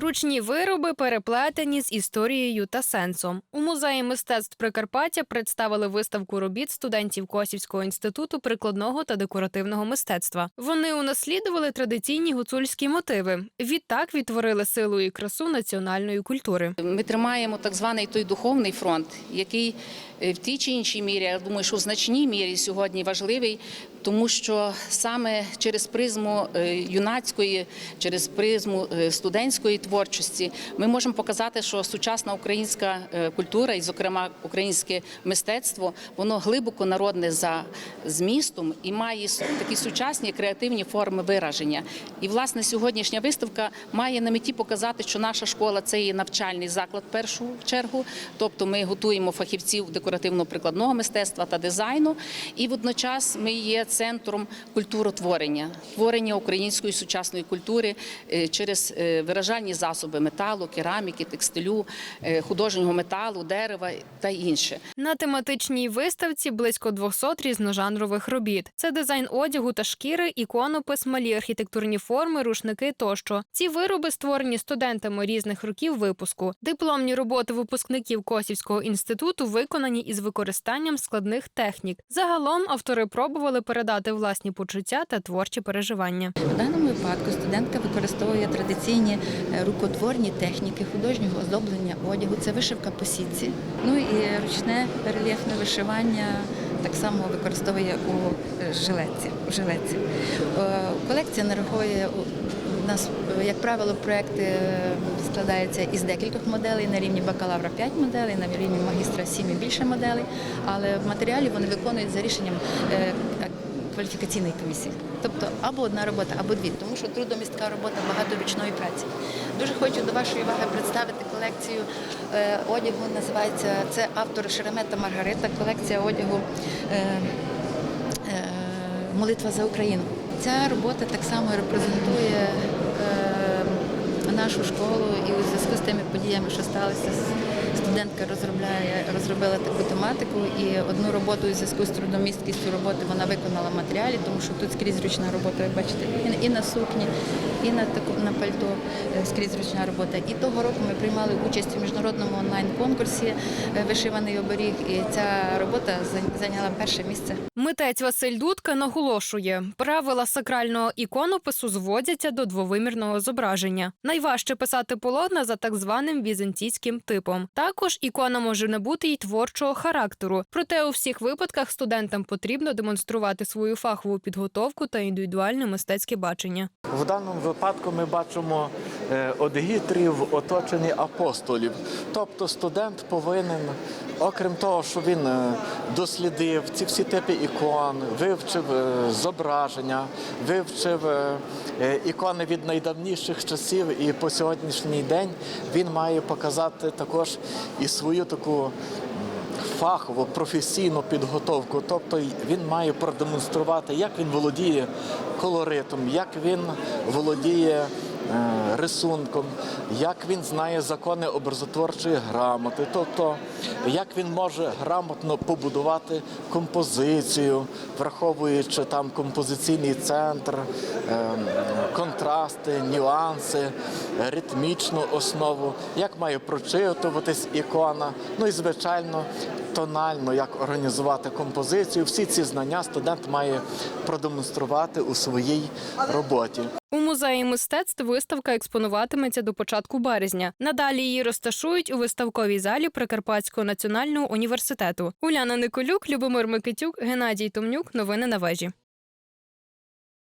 Ручні вироби переплетені з історією та сенсом. У музеї мистецтв Прикарпаття представили виставку робіт студентів Косівського інституту прикладного та декоративного мистецтва. Вони унаслідували традиційні гуцульські мотиви. Відтак відтворили силу і красу національної культури. Ми тримаємо так званий той духовний фронт, який е, в тій чи іншій мірі, я думаю, що в значній мірі сьогодні важливий, тому що саме через призму е, юнацької, через призму е, студентської творчості ми можемо показати, що сучасна українська е, культура, і, зокрема, українське мистецтво, воно глибоко народне за змістом і має такі сучасні креативні форми вираження. І власне сьогоднішня виставка має на меті показати, що наша школа це є навчальний заклад першу чергу. Тобто ми готуємо фахівців декоративно-прикладного мистецтва та дизайну, і водночас ми є центром культуротворення, творення української сучасної культури е, через е, виражальні засоби металу, кераміки, текстилю, е, художнього металу, дерева та інше. На тематичній виставці близько 200 різножанрових робіт. Це дизайн одягу та шкіри, іконопис, малі архітектурні форми, рушники тощо. Ці вироби створені студентами різних років випуску. Дипломні роботи випускників Косівського інституту виконані із використанням складних технік. Загалом автори пробували передати власні почуття та творчі переживання. У даному випадку студентка використовує традиційні е, рукотворні техніки художнього оздоблення одягу. Це вишивка по сітці. Ну і ручне рельєфне вишивання так само використовує у е, жилетці. у жилетці. Е, Колекція нараховує у- нас, як правило, проекти складаються із декількох моделей. На рівні бакалавра 5 моделей, на рівні магістра 7 і більше моделей. Але в матеріалі вони виконують за рішенням кваліфікаційної комісії. Тобто або одна робота, або дві, тому що трудомістка робота, багато ручної праці. Дуже хочу до вашої уваги представити колекцію е, одягу. Називається це автор Шеремета Маргарита, колекція одягу. Е, е, Молитва за Україну. Ця робота так само репрезентує нашу школу і у зв'язку з тими подіями, що сталися, студентка розробляє, розробила таку тематику і одну роботу у зв'язку з трудомісткістю роботи вона виконала матеріалі, тому що тут скрізь ручна робота, ви бачите, і- і на сукні, і на таку на пальто е, скрізь ручна робота. І того року ми приймали участь у міжнародному онлайн-конкурсі е, Вишиваний оберіг, і ця робота зайняла перше місце. Митець Василь Дудка наголошує, правила сакрального іконопису зводяться до двовимірного зображення. Найважче писати полотна за так званим візантійським типом. Також ікона може набути й творчого характеру. Проте у всіх випадках студентам потрібно демонструвати свою фахову підготовку та індивідуальне мистецьке бачення. В даному випадку ми бачимо е, одгітрів, оточені апостолів. Тобто студент повинен, окрім того, що він е, дослідив ці всі типи ікон, вивчив е, зображення, вивчив ікони від найдавніших часів, і по сьогоднішній день він має показати також і свою таку фахову професійну підготовку. Тобто він має продемонструвати, як він володіє колоритом, як він володіє рисунком, як він знає закони образотворчої грамоти, тобто як він може грамотно побудувати композицію, враховуючи там композиційний центр, е, контрасти, нюанси, ритмічну основу, як має прочитуватись ікона. Ну і звичайно, тонально, як організувати композицію. Всі ці знання студент має продемонструвати у своїй роботі. У музеї мистецтв виставка експонуватиметься до початку березня. Надалі її розташують у виставковій залі Прикарпатського національного університету. Уляна Николюк, Любомир Микитюк, Геннадій Томнюк. Новини на вежі.